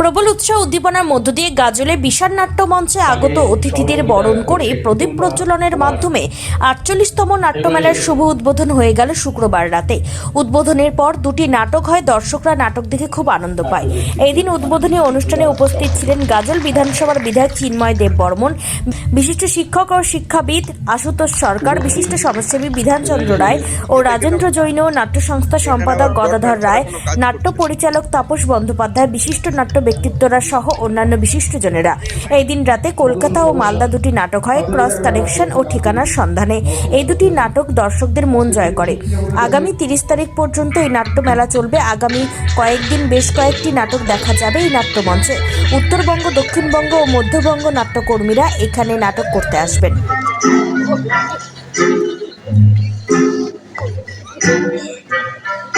প্রবল উৎসাহ উদ্দীপনার মধ্য দিয়ে গাজলে বিশাল নাট্য মঞ্চে আগত অতিথিদের বরণ করে প্রদীপ প্রজ্বলনের মাধ্যমে আটচল্লিশতম নাট্যমেলার শুভ উদ্বোধন হয়ে গেল শুক্রবার রাতে। উদ্বোধনের পর দুটি নাটক হয় দর্শকরা নাটক দেখে খুব আনন্দ পায়। এই দিন উদ্বোধনী অনুষ্ঠানে উপস্থিত ছিলেন গাজল বিধানসভার বিধায়ক চিন্ময় দেব বর্মন বিশিষ্ট শিক্ষক ও শিক্ষাবিদ আশুতোষ সরকার বিশিষ্ট সমাজসেবী বিধানচন্দ্র রায় ও রাজেন্দ্র জৈন নাট্য সংস্থা সম্পাদক গদাধর রায় নাট্য পরিচালক তাপস বন্দ্যোপাধ্যায় বিশিষ্ট নাট্য ব্যক্তিত্বরা সহ অন্যান্য বিশিষ্টজনেরা এই দিন রাতে কলকাতা ও মালদা দুটি নাটক হয় ক্রস কানেকশন ও ঠিকানার সন্ধানে। এই দুটি নাটক দর্শকদের মন জয় করে। আগামী তিরিশ তারিখ পর্যন্ত এই নাট্যমেলা চলবে। আগামী কয়েকদিন বেশ কয়েকটি নাটক দেখা যাবে এই নাট্যমঞ্চে। উত্তরবঙ্গ, দক্ষিণবঙ্গ ও মধ্যবঙ্গ নাট্যকর্মীরা এখানে নাটক করতে আসবেন। ব্যাপারটা দুটো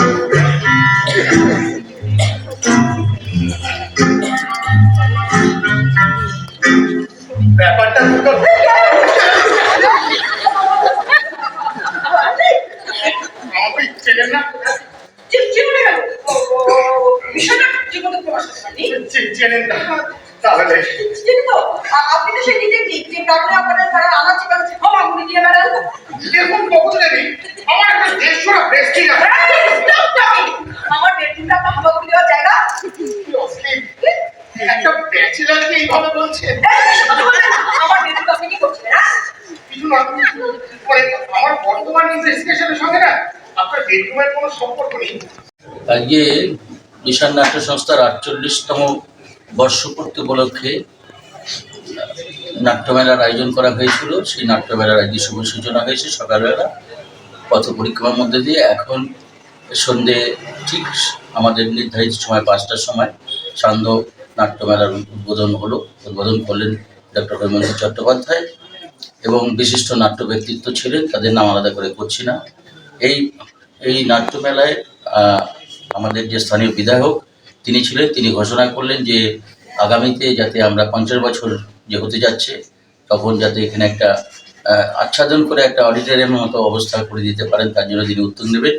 তাহলে চিনি তো আ- আপনি তো সেই ডিটেকটিভ যে কারণে আপনাদের তারা ক্ষমা করে দিয়ে কবুল দেবী আমার একটা দেড়শো এই, আমার বেডরুমটা আপনার করে দেওয়ার জায়গা। একটা ব্যাচেলারকে এইভাবে বলছে এই, বেশি কথা বলবেন না। আমার বেডরুমটা আপনি কি করছিলেন হ্যাঁ কিছু না পরে আমার বর্তমান আজকে বিশাল নাট্য সংস্থার আটচল্লিশতম বর্ষপূর্তি উপলক্ষে নাট্যমেলার আয়োজন করা হয়েছিল। সেই নাট্যমেলার আজকে শুভ সূচনা হয়েছে সকালবেলা। পথ পরিক্রমার মধ্যে দিয়ে এখন সন্ধে ঠিক আমাদের নির্ধারিত সময় পাঁচটার সময় সান্ধ্য নাট্যমেলার উদ্বোধন হলো। উদ্বোধন করলেন ডক্টর হেমন্ত চট্টোপাধ্যায়। এবং বিশিষ্ট নাট্য ব্যক্তিত্ব ছিলেন, তাদের নাম আলাদা করে করছি না। এই এই নাট্যমেলায় আমাদের যে স্থানীয় বিধায়ক তিনি ছিলেন, তিনি ঘোষণা করলেন যে আগামীতে যাতে আমরা পঞ্চাশ বছর যে হতে যাচ্ছে, তখন যাতে এখানে একটা আচ্ছাদন করে একটা অডিটোরিয়ামের মতো অবস্থা করে দিতে পারেন, তার জন্য তিনি উত্তর নেবেন